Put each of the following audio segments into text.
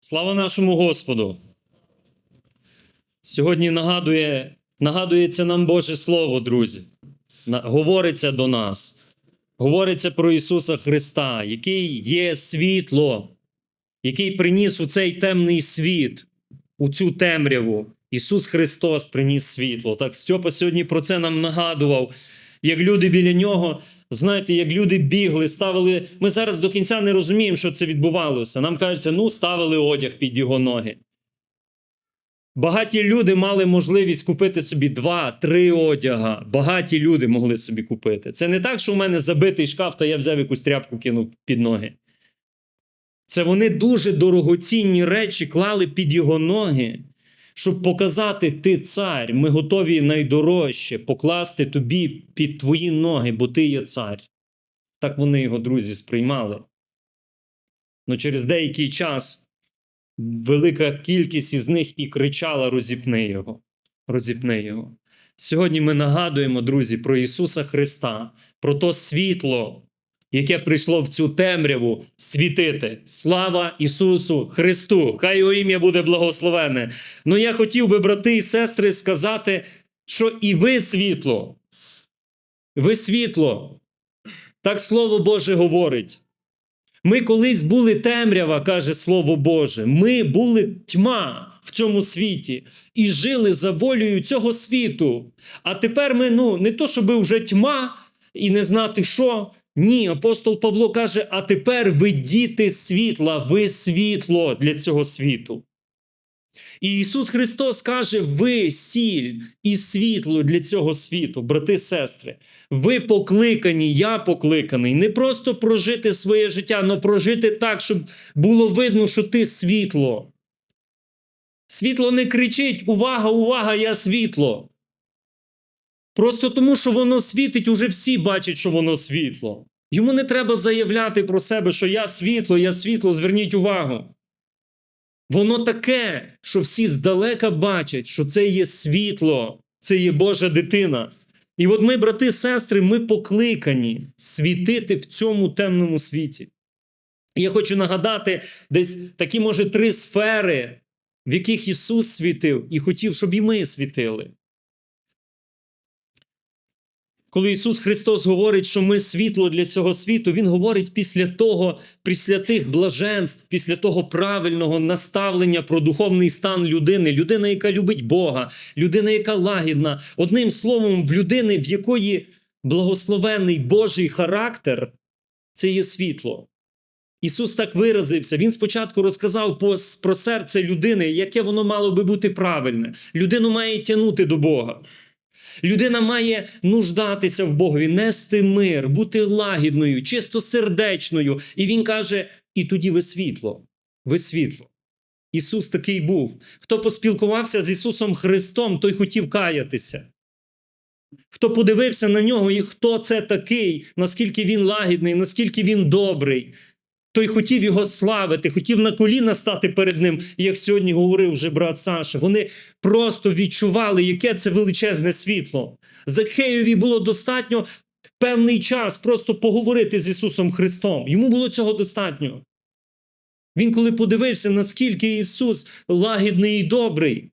Слава нашому Господу! Сьогодні нагадує, нагадується нам Боже Слово, друзі. Говориться до нас. Говориться про Ісуса Христа, який є світло, який приніс у цей темний світ, у цю темряву. Ісус Христос приніс світло. Так Стьопа сьогодні про це нам нагадував. Як люди біля нього, знаєте, як люди бігли, ставили. Ми зараз до кінця не розуміємо, що це відбувалося. Нам кажеться, ну, ставили одяг під його ноги. Багаті люди мали можливість купити собі два-три одяга. Багаті люди могли собі купити. Це не так, що в мене забитий шкаф, та я взяв якусь тряпку кинув під ноги. Це вони дуже дорогоцінні речі клали під його ноги, щоб показати ти цар. Ми готові найдорожче покласти тобі під твої ноги, бо ти є цар. Так вони його друзі сприймали. Ну через деякий час велика кількість із них і кричала: розіпни його, розіпни його. Сьогодні ми нагадуємо, друзі, про Ісуса Христа, про то світло, яке прийшло в цю темряву світити. Слава Ісусу Христу! Хай його ім'я буде благословене. Ну я хотів би, брати і сестри, сказати, що і ви світло. Ви світло. Так Слово Боже говорить. Ми колись були темрява, каже Слово Боже. Ми були тьма в цьому світі і жили за волею цього світу. А тепер ми, ну, не то, щоб вже тьма і не знати що. Ні, апостол Павло каже: а тепер ви діти світла, ви світло для цього світу. І Ісус Христос каже: ви сіль і світло для цього світу, брати, сестри. Ви покликані, я покликаний, не просто прожити своє життя, але прожити так, щоб було видно, що ти світло. Світло не кричить: увага, увага, я світло. Просто тому, що воно світить, уже всі бачать, що воно світло. Йому не треба заявляти про себе, що я світло, я світло, зверніть увагу. Воно таке, що всі здалека бачать, що це є світло, це є Божа дитина. І от ми, брати, сестри, ми покликані світити в цьому темному світі. І я хочу нагадати десь такі, може, три сфери, в яких Ісус світив і хотів, щоб і ми світили. Коли Ісус Христос говорить, що ми світло для цього світу, Він говорить після того, після тих блаженств, після того правильного наставлення про духовний стан людини, людина, яка любить Бога, людина, яка лагідна. Одним словом, в людини, в якої благословений Божий характер, це є світло. Ісус так виразився. Він спочатку розказав про серце людини, яке воно мало би бути правильне. Людину має тягнути до Бога. Людина має нуждатися в Богові, нести мир, бути лагідною, чистосердечною. І він каже: і тоді ви світло, ви світло. Ісус такий був. Хто поспілкувався з Ісусом Христом, той хотів каятися. Хто подивився на нього, і хто це такий, наскільки він лагідний, наскільки він добрий, той хотів його славити, хотів на коліна стати перед ним, як сьогодні говорив вже брат Саша. Вони просто відчували, яке це величезне світло. Закхеєві було достатньо певний час просто поговорити з Ісусом Христом. Йому було цього достатньо. Він, коли подивився, наскільки Ісус лагідний і добрий,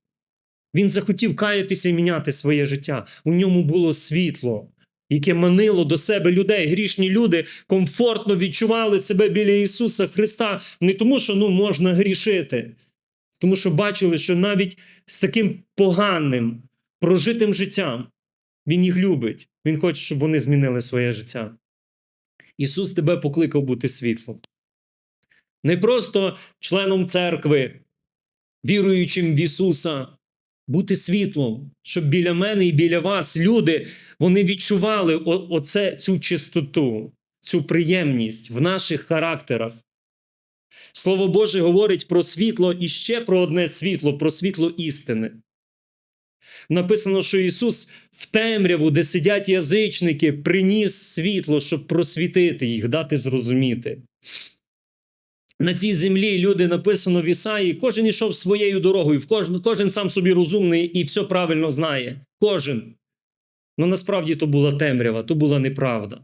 він захотів каятися і міняти своє життя. У ньому було світло, яке манило до себе людей. Грішні люди комфортно відчували себе біля Ісуса Христа не тому, що ну, можна грішити, тому що бачили, що навіть з таким поганим, прожитим життям Він їх любить. Він хоче, щоб вони змінили своє життя. Ісус тебе покликав бути світлом. Не просто членом церкви, віруючим в Ісуса, бути світлом, щоб біля мене і біля вас люди вони відчували оце, цю чистоту, цю приємність в наших характерах. Слово Боже говорить про світло і ще про одне світло, про світло істини. Написано, що Ісус в темряву, де сидять язичники, приніс світло, щоб просвітити їх, дати зрозуміти. На цій землі люди написано в Ісаї, кожен йшов своєю дорогою, кожен, кожен сам собі розумний і все правильно знає. Кожен. Ну насправді то була темрява, то була неправда.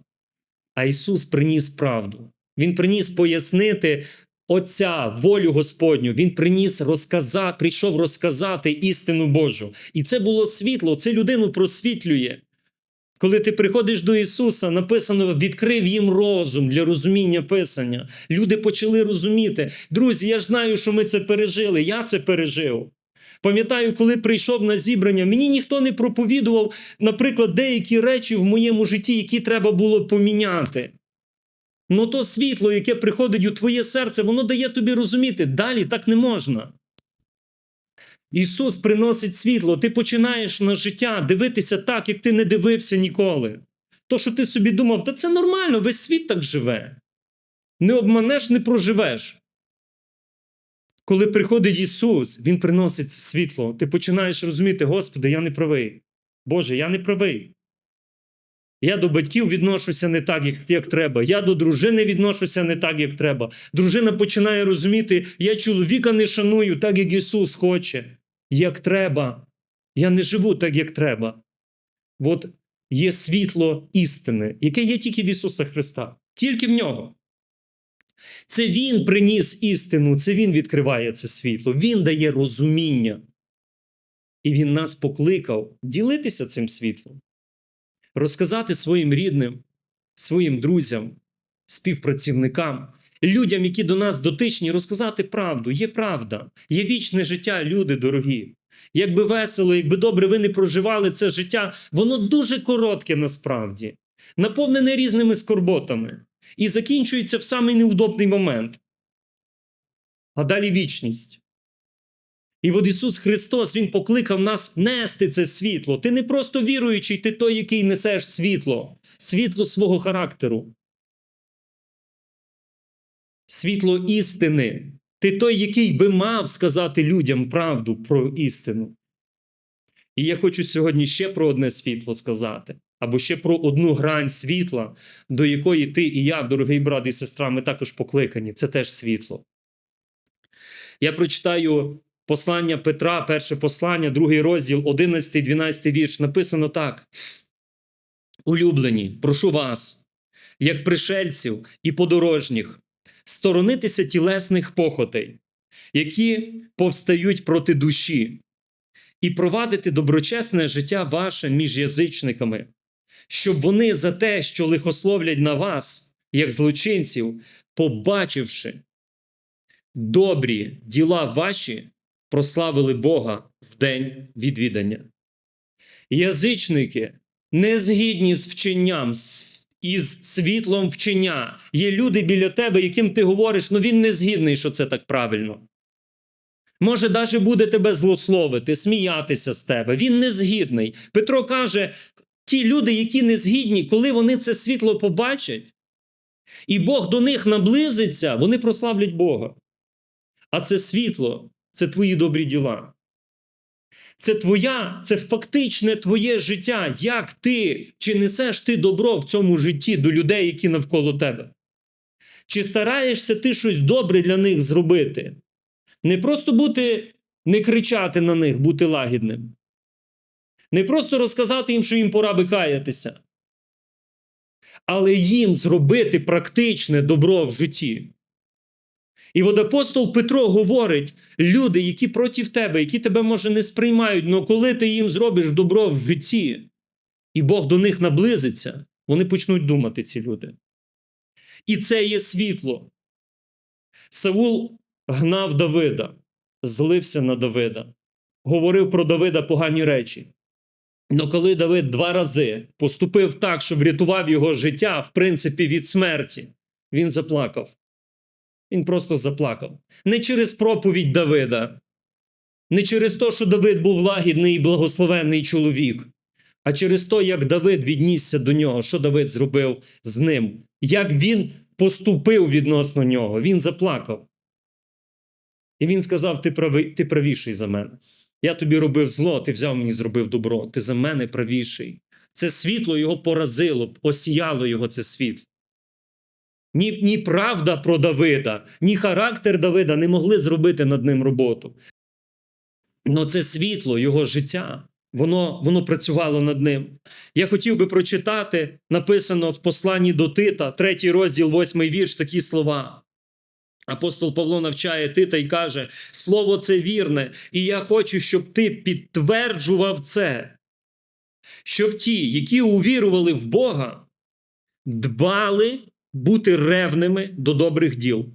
А Ісус приніс правду. Він приніс пояснити Отця, волю Господню, він приніс розказати, прийшов розказати істину Божу. І це було світло, це людину просвітлює. Коли ти приходиш до Ісуса, написано, відкрив їм розум для розуміння Писання. Люди почали розуміти. Друзі, я ж знаю, що ми це пережили. Я це пережив. Пам'ятаю, коли прийшов на зібрання, мені ніхто не проповідував, наприклад, деякі речі в моєму житті, які треба було поміняти. Ну то світло, яке приходить у твоє серце, воно дає тобі розуміти, далі так не можна. Ісус приносить світло, ти починаєш на життя дивитися так, як ти не дивився ніколи. То, що ти собі думав, та це нормально, весь світ так живе. Не обманеш, не проживеш. Коли приходить Ісус, Він приносить світло, ти починаєш розуміти, Господи, я не правий. Боже, я не правий. Я до батьків відношуся не так, як, як треба. Я до дружини відношуся не так, як треба. Дружина починає розуміти, я чоловіка не шаную, так як Ісус хоче, як треба. Я не живу так, як треба. От є світло істини, яке є тільки в Ісуса Христа, тільки в нього. Це Він приніс істину, це Він відкриває це світло, Він дає розуміння. І Він нас покликав ділитися цим світлом розказати своїм рідним, своїм друзям, співпрацівникам, людям, які до нас дотичні, розказати правду. Є правда, є вічне життя, люди дорогі. Якби весело, якби добре ви не проживали це життя, воно дуже коротке насправді, наповнене різними скорботами і закінчується в самий неудобний момент. А далі вічність. І от Ісус Христос Він покликав нас нести це світло. Ти не просто віруючий, ти той, який несеш світло, світло свого характеру. Світло істини. Ти той, який би мав сказати людям правду про істину. І я хочу сьогодні ще про одне світло сказати, або ще про одну грань світла, до якої ти і я, дорогий брат і сестра, ми також покликані. Це теж світло. Я прочитаю Послання Петра, перше послання, другий розділ, 11, 12 вірш. Написано так. Улюблені, прошу вас, як пришельців і подорожніх, сторонитися тілесних похотей, які повстають проти душі, і провадити доброчесне життя ваше між язичниками, щоб вони за те, що лихословлять на вас, як злочинців, побачивши добрі діла ваші, прославили Бога в день відвідання. Язичники не згідні з вченням, із світлом вчення. Є люди біля тебе, яким ти говориш, ну він не згідний, що це так правильно. Може, навіть буде тебе злословити, сміятися з тебе. Він не згідний. Петро каже: ті люди, які не згідні, коли вони це світло побачать, і Бог до них наблизиться, вони прославлять Бога. А це світло це твої добрі діла. Це твоя, це фактичне твоє життя. Як ти чи несеш ти добро в цьому житті до людей, які навколо тебе? Чи стараєшся ти щось добре для них зробити? Не просто бути, не кричати на них, бути лагідним. Не просто розказати їм, що їм пора би каятися, але їм зробити практичне добро в житті. І от апостол Петро говорить: люди, які проти тебе, які тебе, може, не сприймають, але коли ти їм зробиш добро в житті, і Бог до них наблизиться, вони почнуть думати, ці люди. І це є світло. Саул гнав Давида, злився на Давида, говорив про Давида погані речі. Але коли Давид два рази поступив так, що врятував його життя, в принципі, від смерті, він заплакав. Він просто заплакав. Не через проповідь Давида, не через те, що Давид був лагідний і благословенний чоловік, а через те, як Давид віднісся до нього, що Давид зробив з ним, як він поступив відносно нього. Він заплакав. І він сказав: Ти правий, ти правіший за мене. Я тобі робив зло, ти взяв мені зробив добро. Ти за мене правіший. Це світло його поразило, осіяло його це світло. Ні, ні правда про Давида, ні характер Давида не могли зробити над ним роботу. Но це світло його життя, воно воно працювало над ним. Я хотів би прочитати, написано в посланні до Тита, третій розділ, восьмий вірш, такі слова. Апостол Павло навчає Тита і каже: Слово це вірне, і я хочу, щоб ти підтверджував це, щоб ті, які увірували в Бога, дбали бути ревними до добрих діл.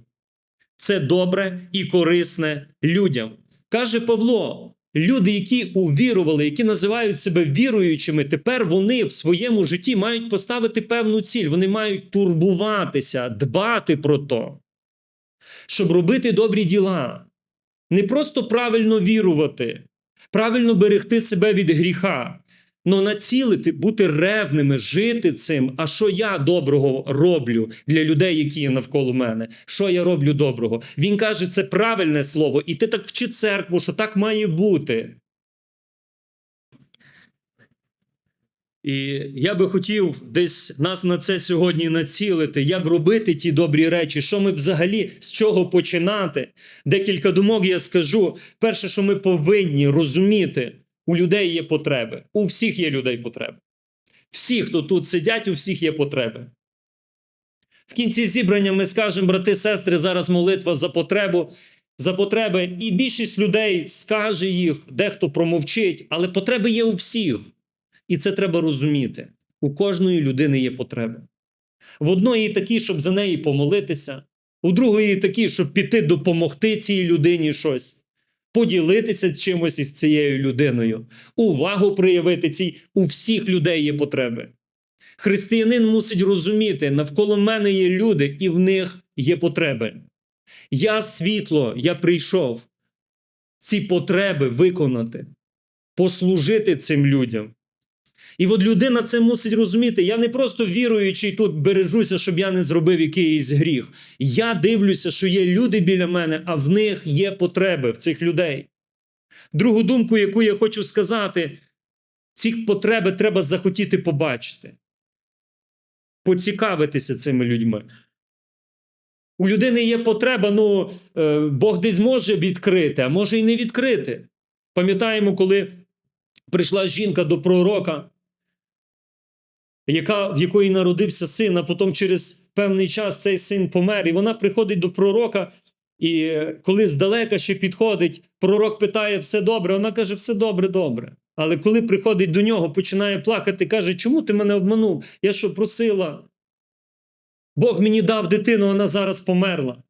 Це добре і корисне людям. Каже Павло: люди, які увірували, які називають себе віруючими, тепер вони в своєму житті мають поставити певну ціль. Вони мають турбуватися, дбати про то, щоб робити добрі діла. Не просто правильно вірувати, правильно берегти себе від гріха, но націлити, бути ревними, жити цим. А що я доброго роблю для людей, які є навколо мене? Що я роблю доброго? Він каже, це правильне слово, і ти так вчи церкву, що так має бути. І я би хотів десь нас на це сьогодні націлити, як робити ті добрі речі, що ми взагалі з чого починати. Декілька думок я скажу. Перше, що ми повинні розуміти, у людей є потреби. У всіх є людей потреби. Всі, хто тут сидять, у всіх є потреби. В кінці зібрання ми скажемо, брати, сестри, зараз молитва за потребу, за потреби, і більшість людей скаже їх, дехто промовчить, але потреби є у всіх. І це треба розуміти. У кожної людини є потреби. В одної такі, щоб за неї помолитися, у другої такі, щоб піти допомогти цій людині щось, поділитися чимось із цією людиною, увагу проявити цій. У всіх людей є потреби. Християнин мусить розуміти, навколо мене є люди, і в них є потреби. Я світло, я прийшов ці потреби виконати, послужити цим людям. І от людина це мусить розуміти. Я не просто віруючий тут бережуся, щоб я не зробив якийсь гріх. Я дивлюся, що є люди біля мене, а в них є потреби в цих людей. Другу думку, яку я хочу сказати, ці потреби треба захотіти побачити, поцікавитися цими людьми. У людини є потреба, ну, е, Бог десь може відкрити, а може і не відкрити. Пам'ятаємо, коли прийшла жінка до пророка, яка, в якої народився син, а потім через певний час цей син помер, і вона приходить до пророка, і коли здалека ще підходить, пророк питає, все добре, вона каже, все добре, добре. Але коли приходить до нього, починає плакати, каже, чому ти мене обманув? Я що просила? Бог мені дав дитину, вона зараз померла.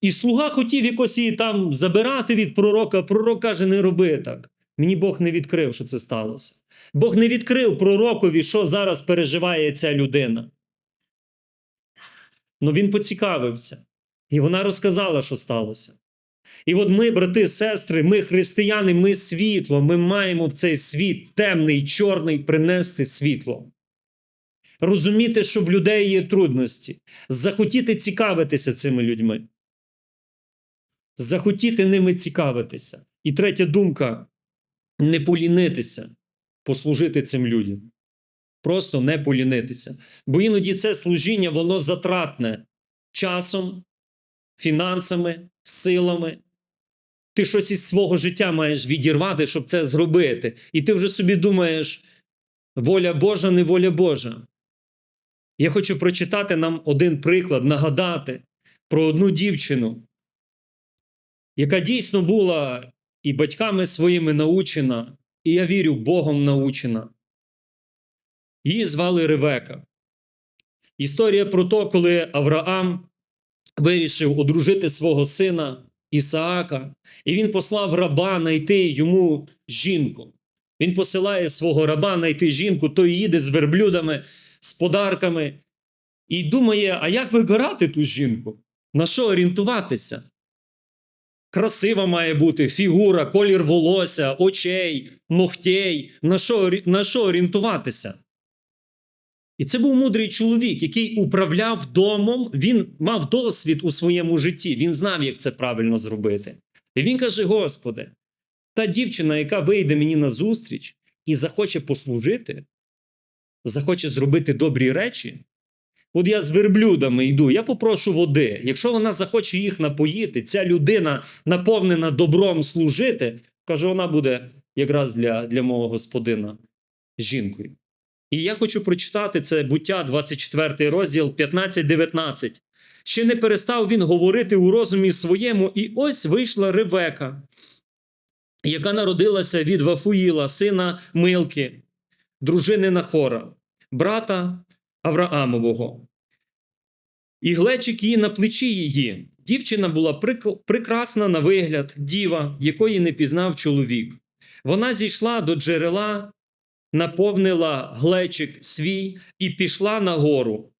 І слуга хотів якось її там забирати від пророка, пророк каже, не роби так. Мені Бог не відкрив, що це сталося. Бог не відкрив пророкові, що зараз переживає ця людина. Ну він поцікавився. І вона розказала, що сталося. І от ми, брати, сестри, ми християни, ми світло, ми маємо в цей світ темний, чорний принести світло. Розуміти, що в людей є трудності, захотіти цікавитися цими людьми. Захотіти ними цікавитися. І третя думка не полінитися, послужити цим людям. Просто не полінитися. Бо іноді це служіння, воно затратне часом, фінансами, силами. Ти щось із свого життя маєш відірвати, щоб це зробити. І ти вже собі думаєш, воля Божа, не воля Божа. Я хочу прочитати нам один приклад, нагадати про одну дівчину, яка дійсно була і батьками своїми научена, і я вірю, Богом научена. Її звали Ревека. Історія про те, коли Авраам вирішив одружити свого сина Ісаака, і він послав раба знайти йому жінку. Він посилає свого раба знайти жінку, той їде з верблюдами, з подарками, і думає, а як вибирати ту жінку? На що орієнтуватися? Красива має бути фігура, колір волосся, очей, ногтей. На що, на що орієнтуватися? І це був мудрий чоловік, який управляв домом, він мав досвід у своєму житті, він знав, як це правильно зробити. І він каже: Господи, та дівчина, яка вийде мені на зустріч і захоче послужити, захоче зробити добрі речі. От я з верблюдами йду, я попрошу води. Якщо вона захоче їх напоїти, ця людина наповнена добром служити, каже, вона буде якраз для, для мого господина жінкою. І я хочу прочитати це буття, 24 розділ 15-19. Ще не перестав він говорити у розумі своєму, і ось вийшла Ревека, яка народилася від Вафуїла, сина Милки, дружини Нахора, брата Авраамового. І глечик її на плечі її. Дівчина була прекрасна на вигляд, діва, якої не пізнав чоловік. Вона зійшла до джерела, наповнила глечик свій і пішла на гору.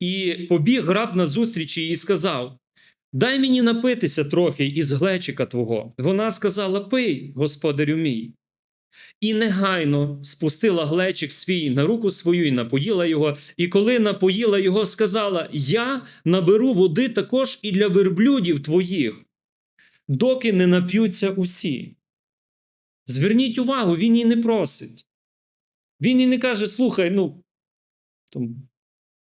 І побіг раб назустріч їй і сказав: Дай мені напитися трохи із глечика твого. Вона сказала: Пий, господарю мій. І негайно спустила глечик свій на руку свою і напоїла його. І коли напоїла його, сказала: Я наберу води також і для верблюдів твоїх, доки не нап'ються усі. Зверніть увагу, він її не просить. Він їй не каже: слухай, ну, там,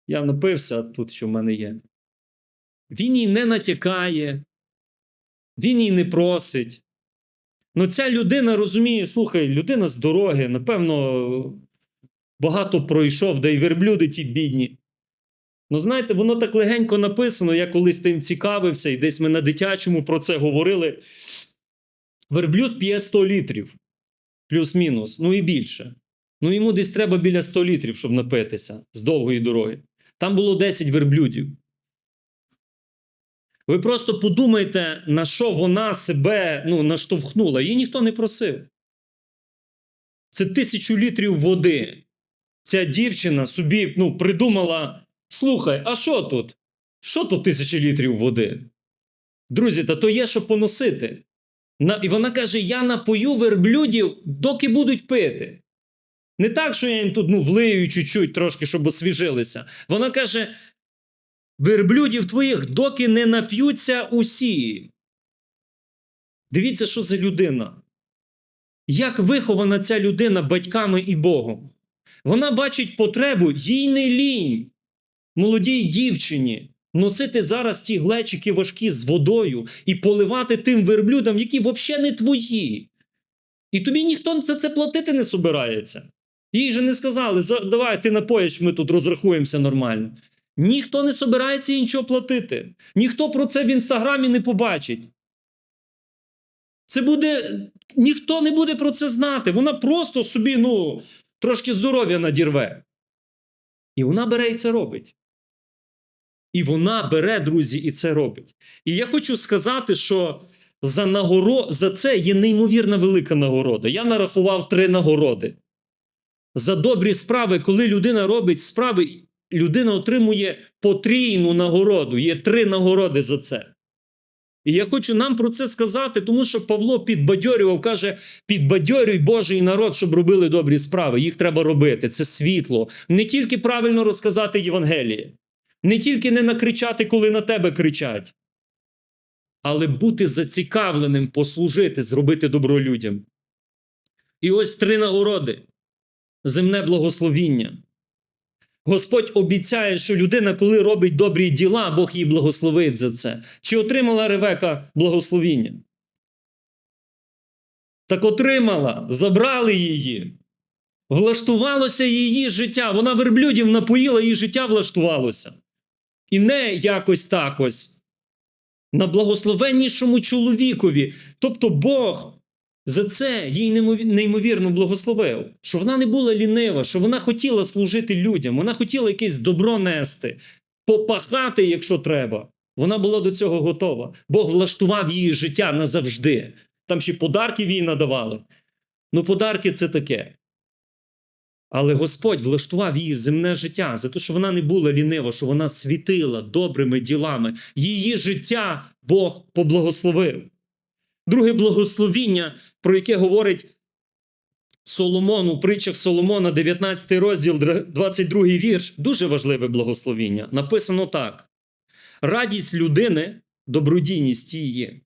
я напився, тут що в мене є. Він їй не натякає, він їй не просить. Ну, ця людина розуміє, слухай, людина з дороги, напевно, багато пройшов, да й верблюди ті бідні. Ну, знаєте, воно так легенько написано, я колись тим цікавився, і десь ми на дитячому про це говорили. Верблюд п'є 100 літрів, плюс-мінус, ну і більше. Ну, йому десь треба біля 100 літрів, щоб напитися з довгої дороги. Там було 10 верблюдів. Ви просто подумайте, на що вона себе ну, наштовхнула. Її ніхто не просив. Це тисячу літрів води. Ця дівчина собі ну, придумала: слухай, а що тут? Що тут тисяча літрів води? Друзі, та то є що поносити. На, і вона каже: Я напою верблюдів, доки будуть пити. Не так, що я їм тут ну, влию чуть-чуть трошки, щоб освіжилися. Вона каже: верблюдів твоїх, доки не нап'ються усі. Дивіться, що за людина. Як вихована ця людина батьками і Богом. Вона бачить потребу, їй не лінь, молодій дівчині, носити зараз ті глечики важкі з водою і поливати тим верблюдам, які взагалі не твої. І тобі ніхто за це платити не собирається. Їй же не сказали, давай ти напоїш, ми тут розрахуємося нормально. Ніхто не собирається нічого платити. Ніхто про це в інстаграмі не побачить. Це буде. Ніхто не буде про це знати. Вона просто собі, ну, трошки здоров'я надірве. І вона бере і це робить. І вона бере, друзі, і це робить. І я хочу сказати, що за, нагоро... за це є неймовірна велика нагорода. Я нарахував три нагороди. За добрі справи, коли людина робить справи, людина отримує потрійну нагороду. Є три нагороди за це. І я хочу нам про це сказати, тому що Павло підбадьорював, каже: підбадьорюй Божий народ, щоб робили добрі справи. Їх треба робити. Це світло. Не тільки правильно розказати Євангеліє, не тільки не накричати, коли на тебе кричать, але бути зацікавленим, послужити, зробити добро людям. І ось три нагороди: земне благословіння. Господь обіцяє, що людина, коли робить добрі діла, Бог її благословить за це. Чи отримала Ревека благословіння? Так отримала, забрали її. Влаштувалося її життя. Вона верблюдів напоїла, її життя влаштувалося. І не якось так ось. На благословеннішому чоловікові. Тобто Бог за це їй неймовірно благословив, що вона не була лінива, що вона хотіла служити людям, вона хотіла якесь добро нести, попахати, якщо треба. Вона була до цього готова. Бог влаштував її життя назавжди. Там ще подарків їй надавали. Ну, подарки це таке. Але Господь влаштував її земне життя за те, що вона не була лінива, що вона світила добрими ділами. Її життя Бог поблагословив. Друге благословіння, про яке говорить Соломон у притчах Соломона, 19 розділ, 22 вірш, дуже важливе благословіння. Написано так: радість людини, добродійність її.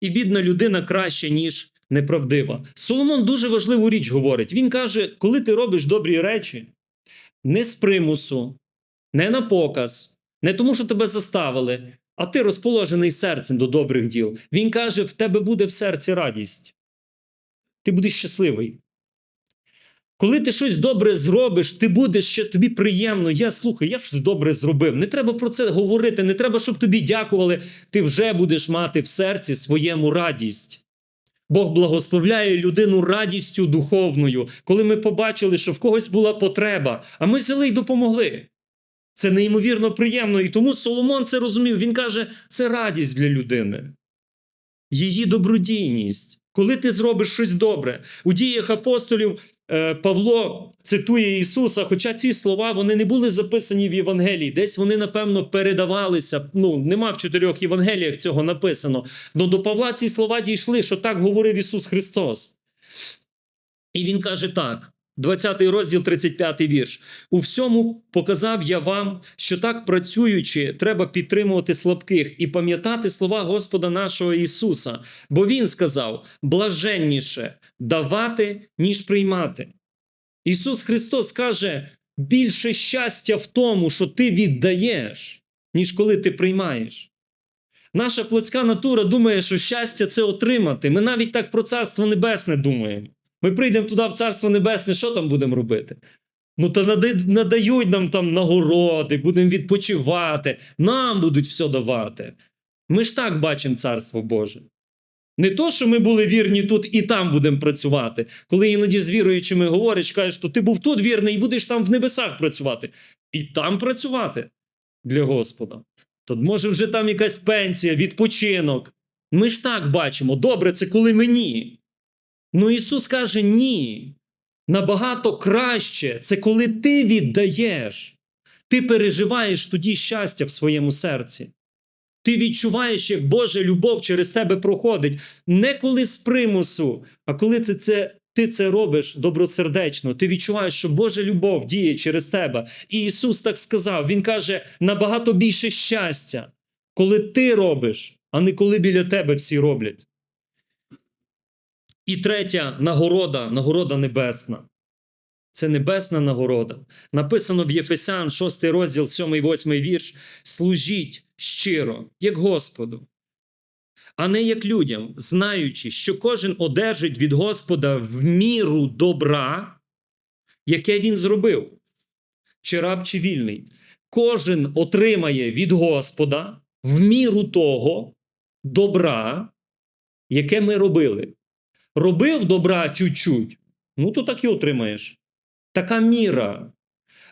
І бідна людина краще, ніж неправдива. Соломон дуже важливу річ говорить. Він каже: коли ти робиш добрі речі, не з примусу, не на показ, не тому, що тебе заставили, а ти розположений серцем до добрих діл. Він каже: в тебе буде в серці радість. Ти будеш щасливий. Коли ти щось добре зробиш, ти будеш ще тобі приємно. Я слухай, я щось добре зробив. Не треба про це говорити, не треба, щоб тобі дякували. Ти вже будеш мати в серці своєму радість. Бог благословляє людину радістю духовною, коли ми побачили, що в когось була потреба, а ми взяли й допомогли. Це неймовірно приємно. І тому Соломон це розумів. Він каже, це радість для людини, її добродійність. Коли ти зробиш щось добре, у діях апостолів е, Павло цитує Ісуса, хоча ці слова вони не були записані в Євангелії, десь вони, напевно, передавалися. Ну, нема в чотирьох Євангеліях цього написано. Но до Павла ці слова дійшли, що так говорив Ісус Христос. І Він каже так. 20 розділ, 35 вірш. У всьому показав я вам, що так працюючи, треба підтримувати слабких і пам'ятати слова Господа нашого Ісуса. Бо Він сказав: блаженніше давати, ніж приймати. Ісус Христос каже: більше щастя в тому, що ти віддаєш, ніж коли ти приймаєш. Наша плотська натура думає, що щастя це отримати. Ми навіть так про Царство Небесне думаємо. Ми прийдемо туди в Царство Небесне, що там будемо робити? Ну, то надають нам там нагороди, будемо відпочивати, нам будуть все давати. Ми ж так бачимо Царство Боже. Не то, що ми були вірні тут і там будемо працювати. Коли іноді з віруючими говорять, кажуть, що ти був тут вірний і будеш там в небесах працювати. І там працювати для Господа. То може вже там якась пенсія, відпочинок. Ми ж так бачимо. Добре, це коли мені. Ну Ісус каже: ні. Набагато краще це коли ти віддаєш. Ти переживаєш тоді щастя в своєму серці. Ти відчуваєш, як Божа любов через тебе проходить. Не коли з примусу, а коли ти це, ти це робиш добросердечно. Ти відчуваєш, що Божа любов діє через тебе. І Ісус так сказав: Він каже: набагато більше щастя, коли ти робиш, а не коли біля тебе всі роблять. І третя нагорода, нагорода небесна. Це небесна нагорода. Написано в Єфесян, 6 розділ, 7, 8 вірш. Служіть щиро, як Господу, а не як людям, знаючи, що кожен одержить від Господа в міру добра, яке він зробив, чи раб, чи вільний. Кожен отримає від Господа в міру того добра, яке ми робили. Робив добра чуть-чуть, ну то так і отримаєш. Така міра.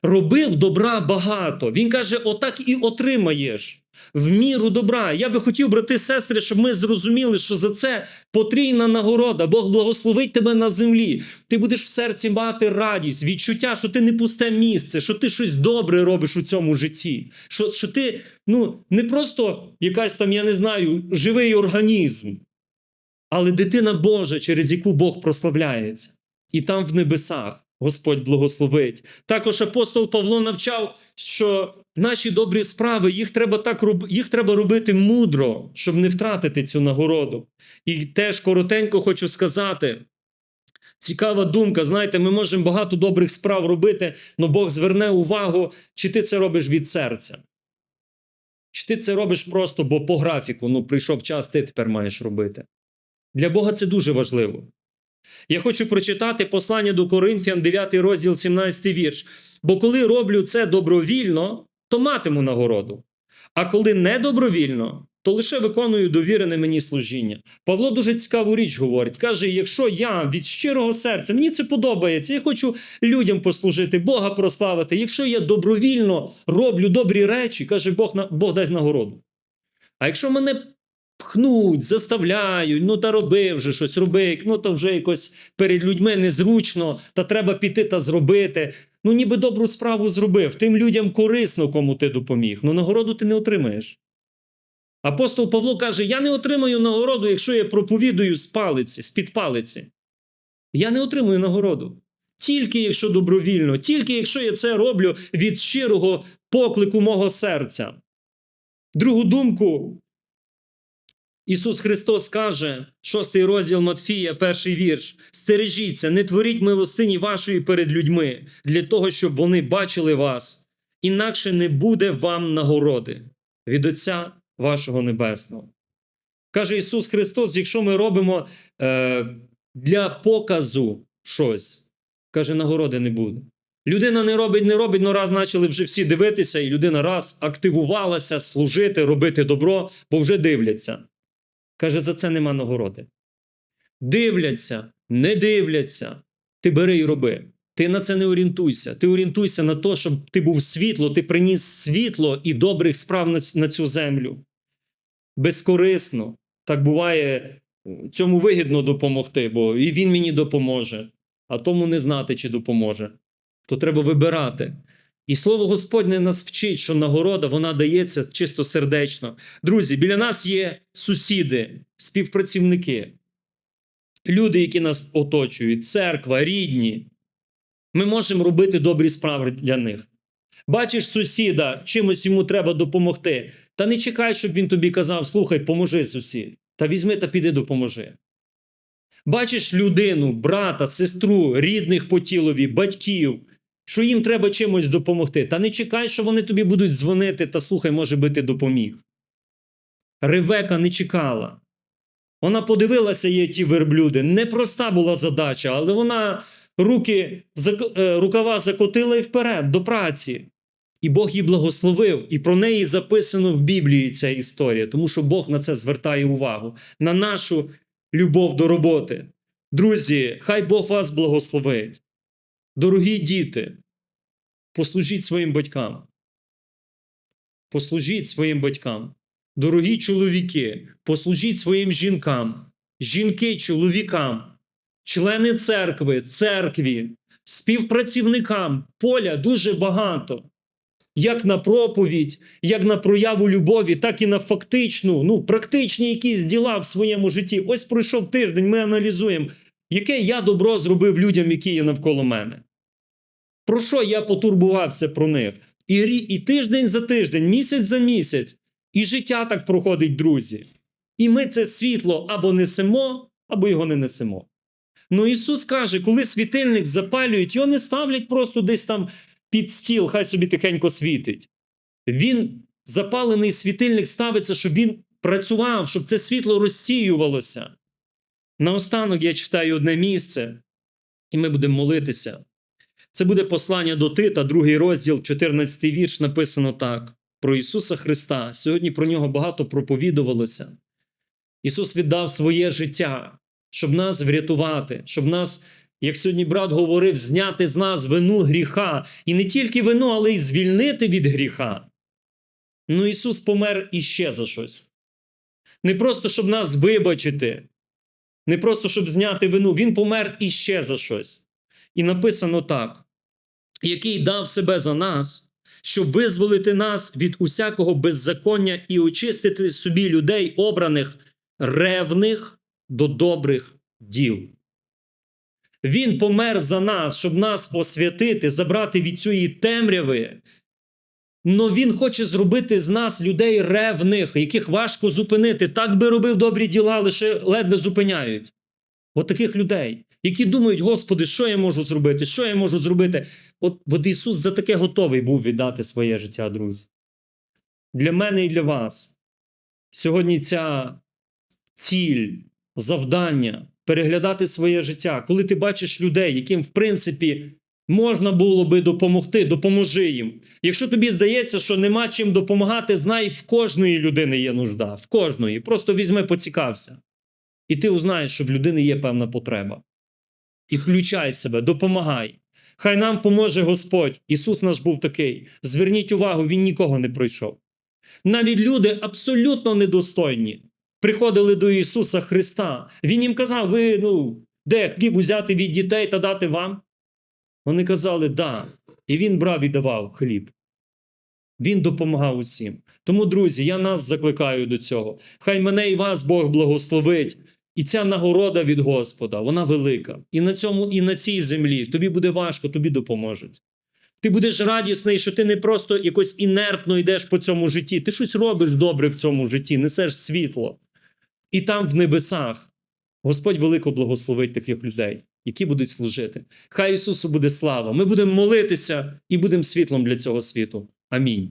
Робив добра багато. Він каже: отак і отримаєш в міру добра. Я би хотів, брати сестри, щоб ми зрозуміли, що за це потрійна нагорода. Бог благословить тебе на землі. Ти будеш в серці мати радість, відчуття, що ти не пусте місце, що ти щось добре робиш у цьому житті. Що, що ти ну, не просто якась там, я не знаю, живий організм, але дитина Божа, через яку Бог прославляється. І там в небесах. Господь благословить. Також апостол Павло навчав, що наші добрі справи їх треба так їх треба робити мудро, щоб не втратити цю нагороду. І теж коротенько хочу сказати. Цікава думка, знаєте, ми можемо багато добрих справ робити, але Бог зверне увагу, чи ти це робиш від серця. Чи ти це робиш просто, бо по графіку, ну прийшов час, ти тепер маєш робити. Для Бога це дуже важливо. Я хочу прочитати послання до Коринфян, 9 розділ, 17 вірш. Бо коли роблю це добровільно, то матиму нагороду. А коли не добровільно, то лише виконую довірене мені служіння. Павло дуже цікаву річ говорить. Каже: якщо я від щирого серця, мені це подобається, я хочу людям послужити, Бога прославити. Якщо я добровільно роблю добрі речі, каже Бог, Бог дасть нагороду. А якщо мене пхнуть, заставляють, ну та роби вже щось, роби, ну то вже якось перед людьми незручно, та треба піти та зробити. Ну, ніби добру справу зробив, тим людям корисно, кому ти допоміг. Ну нагороду ти не отримаєш. Апостол Павло каже: Я не отримаю нагороду, якщо я проповідую з палиці, з-під палиці. Я не отримую нагороду. Тільки якщо добровільно, тільки якщо я це роблю від щирого поклику мого серця. Другу думку Ісус Христос каже, шостий розділ Матфія, перший вірш: Стережіться, не творіть милостині вашої перед людьми, для того, щоб вони бачили вас, інакше не буде вам нагороди від Отця вашого Небесного. Каже Ісус Христос: якщо ми робимо е, для показу щось, Каже, нагороди не буде. Людина не робить, не робить, але раз почали вже всі дивитися, і людина раз активувалася служити, робити добро, бо вже дивляться. Каже, за це нема нагороди. Дивляться, не дивляться. Ти бери і роби. Ти на це не орієнтуйся. Ти орієнтуйся на те, щоб ти був світло, ти приніс світло і добрих справ на цю землю. Безкорисно. Так буває, цьому вигідно допомогти, бо і він мені допоможе, а тому не знати, чи допоможе. То треба вибирати. І слово Господнє нас вчить, що нагорода вона дається чисто сердечно. Друзі, біля нас є сусіди, співпрацівники, люди, які нас оточують, церква, рідні. Ми можемо робити добрі справи для них. Бачиш сусіда, чимось йому треба допомогти. Та не чекай, щоб він тобі казав: слухай, поможи сусід. Та візьми та піди допоможи. Бачиш людину, брата, сестру, рідних по тілові, батьків, що їм треба чимось допомогти. Та не чекай, що вони тобі будуть дзвонити та слухай, може би ти допоміг. Ревека не чекала. Вона подивилася є ті верблюди. Непроста була задача, але вона руки, е, рукава закотила і вперед до праці. І Бог її благословив, і про неї записано в Біблії ця історія, тому що Бог на це звертає увагу, на нашу любов до роботи. Друзі, хай Бог вас благословить. Дорогі діти, послужіть своїм батькам. Послужіть своїм батькам. Дорогі чоловіки, послужіть своїм жінкам, жінки чоловікам, члени церкви, церкві, співпрацівникам. Поля дуже багато. Як на проповідь, як на прояву любові, так і на фактичну, ну, практичні якісь діла в своєму житті. Ось пройшов тиждень, ми аналізуємо, яке я добро зробив людям, які є навколо мене. Про що я потурбувався про них? І, і тиждень за тиждень, місяць за місяць, і життя так проходить, друзі. І ми це світло або несемо, або його не несемо. Ну Ісус каже, коли світильник запалюють, його не ставлять просто десь там під стіл, хай собі тихенько світить. Він, запалений світильник, ставиться, щоб він працював, щоб це світло розсіювалося. Наостанок я читаю одне місце, і ми будемо молитися. Це буде послання до Тита, другий розділ, 14 вірш, написано так: про Ісуса Христа. Сьогодні про нього багато проповідувалося. Ісус віддав своє життя, щоб нас врятувати, щоб нас, як сьогодні брат говорив, зняти з нас вину гріха. І не тільки вину, але й звільнити від гріха. Ну, Ісус помер іще за щось. Не просто, щоб нас вибачити, не просто, щоб зняти вину, Він помер іще за щось. І написано так: який дав себе за нас, щоб визволити нас від усякого беззаконня і очистити собі людей, обраних, ревних до добрих діл. Він помер за нас, щоб нас освятити, забрати від цієї темряви. Но він хоче зробити з нас людей ревних, яких важко зупинити. Так би робив добрі діла, лише ледве зупиняють. От таких людей, які думають, Господи, що я можу зробити? Що я можу зробити? От, от Ісус за таке готовий був віддати своє життя, друзі. Для мене і для вас. Сьогодні ця ціль, завдання переглядати своє життя, коли ти бачиш людей, яким, в принципі, можна було би допомогти, допоможи їм. Якщо тобі здається, що нема чим допомагати, знай, в кожної людини є нужда, в кожної. Просто візьми, поцікався. І ти узнаєш, що в людини є певна потреба. І включай себе, допомагай. Хай нам поможе Господь. Ісус наш був такий. Зверніть увагу, Він нікого не пройшов. Навіть люди абсолютно недостойні приходили до Ісуса Христа. Він їм казав: ви ну, де хліб узяти від дітей та дати вам? Вони казали, да. І він брав і давав хліб. Він допомагав усім. Тому, друзі, я нас закликаю до цього. Хай мене і вас Бог благословить. І ця нагорода від Господа, вона велика. І на цьому, і на цій землі тобі буде важко, тобі допоможуть. Ти будеш радісний, що ти не просто якось інертно йдеш по цьому житті. Ти щось робиш добре в цьому житті, несеш світло. І там, в небесах, Господь велико благословить таких людей, які будуть служити. Хай Ісусу буде слава. Ми будемо молитися і будемо світлом для цього світу. Амінь.